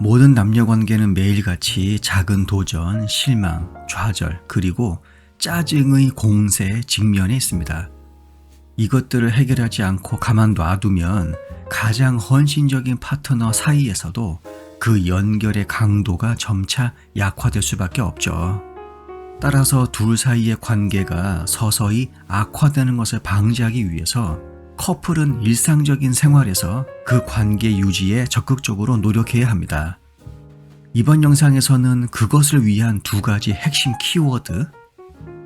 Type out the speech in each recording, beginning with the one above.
모든 남녀 관계는 매일같이 작은 도전, 실망, 좌절, 그리고 짜증의 공세에 직면해 있습니다. 이것들을 해결하지 않고 가만 놔두면 가장 헌신적인 파트너 사이에서도 그 연결의 강도가 점차 약화될 수밖에 없죠. 따라서 둘 사이의 관계가 서서히 악화되는 것을 방지하기 위해서 커플은 일상적인 생활에서 그 관계 유지에 적극적으로 노력해야 합니다. 이번 영상에서는 그것을 위한 두 가지 핵심 키워드,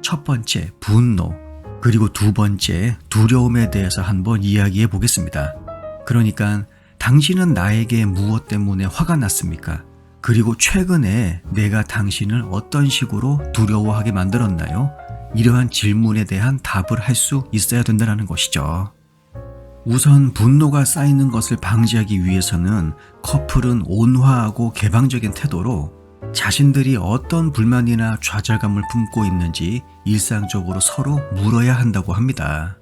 첫 번째 분노, 그리고 두 번째 두려움에 대해서 한번 이야기해 보겠습니다. 그러니까 당신은 나에게 무엇 때문에 화가 났습니까? 그리고 최근에 내가 당신을 어떤 식으로 두려워하게 만들었나요? 이러한 질문에 대한 답을 할 수 있어야 된다는 것이죠. 우선 분노가 쌓이는 것을 방지하기 위해서는 커플은 온화하고 개방적인 태도로 자신들이 어떤 불만이나 좌절감을 품고 있는지 일상적으로 서로 물어야 한다고 합니다.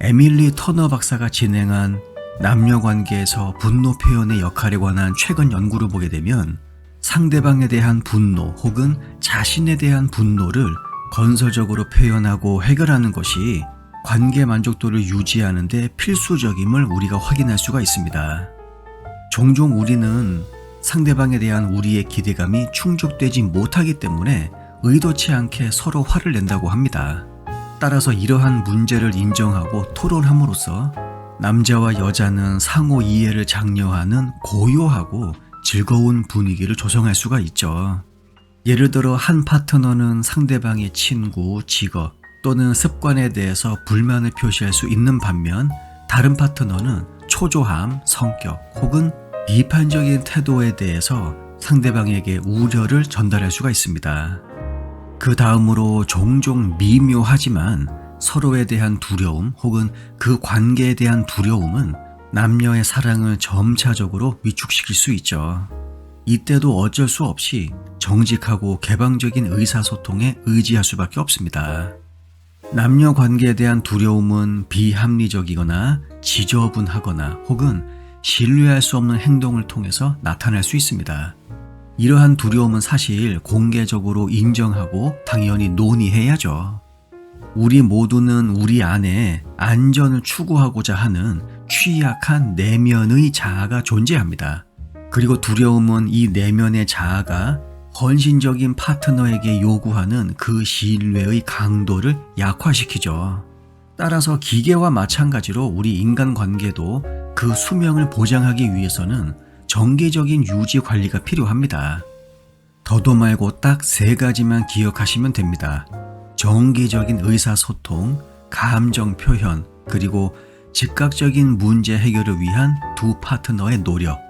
에밀리 터너 박사가 진행한 남녀 관계에서 분노 표현의 역할에 관한 최근 연구를 보게 되면 상대방에 대한 분노 혹은 자신에 대한 분노를 건설적으로 표현하고 해결하는 것이 관계 만족도를 유지하는 데 필수적임을 우리가 확인할 수가 있습니다. 종종 우리는 상대방에 대한 우리의 기대감이 충족되지 못하기 때문에 의도치 않게 서로 화를 낸다고 합니다. 따라서 이러한 문제를 인정하고 토론함으로써 남자와 여자는 상호 이해를 장려하는 고요하고 즐거운 분위기를 조성할 수가 있죠. 예를 들어 한 파트너는 상대방의 친구, 직업 또는 습관에 대해서 불만을 표시할 수 있는 반면 다른 파트너는 초조함, 성격 혹은 비판적인 태도에 대해서 상대방에게 우려를 전달할 수가 있습니다. 그 다음으로 종종 미묘하지만 서로에 대한 두려움 혹은 그 관계에 대한 두려움은 남녀의 사랑을 점차적으로 위축시킬 수 있죠. 이때도 어쩔 수 없이 정직하고 개방적인 의사소통에 의지할 수밖에 없습니다. 남녀 관계에 대한 두려움은 비합리적이거나 지저분하거나 혹은 신뢰할 수 없는 행동을 통해서 나타날 수 있습니다. 이러한 두려움은 사실 공개적으로 인정하고 당연히 논의해야죠. 우리 모두는 우리 안에 안전을 추구하고자 하는 취약한 내면의 자아가 존재합니다. 그리고 두려움은 이 내면의 자아가 헌신적인 파트너에게 요구하는 그 신뢰의 강도를 약화시키죠. 따라서 기계와 마찬가지로 우리 인간 관계도 그 수명을 보장하기 위해서는 정기적인 유지 관리가 필요합니다. 더도 말고 딱 세 가지만 기억하시면 됩니다. 정기적인 의사소통, 감정 표현, 그리고 즉각적인 문제 해결을 위한 두 파트너의 노력.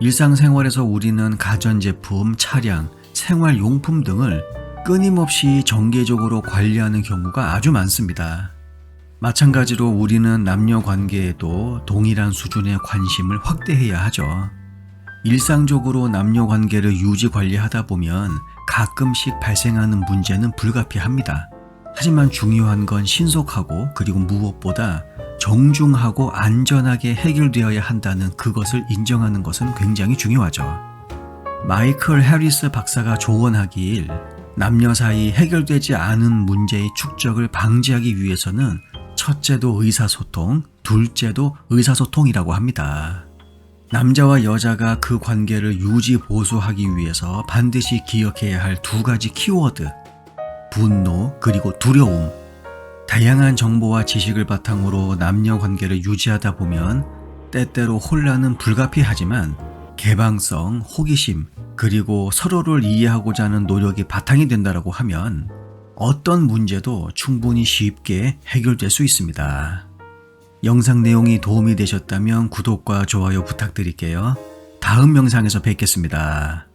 일상생활에서 우리는 가전제품, 차량, 생활용품 등을 끊임없이 정기적으로 관리하는 경우가 아주 많습니다. 마찬가지로 우리는 남녀 관계에도 동일한 수준의 관심을 확대해야 하죠. 일상적으로 남녀 관계를 유지 관리하다 보면 가끔씩 발생하는 문제는 불가피합니다. 하지만 중요한 건 신속하고 그리고 무엇보다 정중하고 안전하게 해결되어야 한다는 그것을 인정하는 것은 굉장히 중요하죠. 마이클 해리스 박사가 조언하길 남녀 사이 해결되지 않은 문제의 축적을 방지하기 위해서는 첫째도 의사소통, 둘째도 의사소통이라고 합니다. 남자와 여자가 그 관계를 유지 보수하기 위해서 반드시 기억해야 할 두 가지 키워드. 분노 그리고 두려움. 다양한 정보와 지식을 바탕으로 남녀 관계를 유지하다 보면 때때로 혼란은 불가피하지만 개방성, 호기심, 그리고 서로를 이해하고자 하는 노력이 바탕이 된다라고 하면 어떤 문제도 충분히 쉽게 해결될 수 있습니다. 영상 내용이 도움이 되셨다면 구독과 좋아요 부탁드릴게요. 다음 영상에서 뵙겠습니다.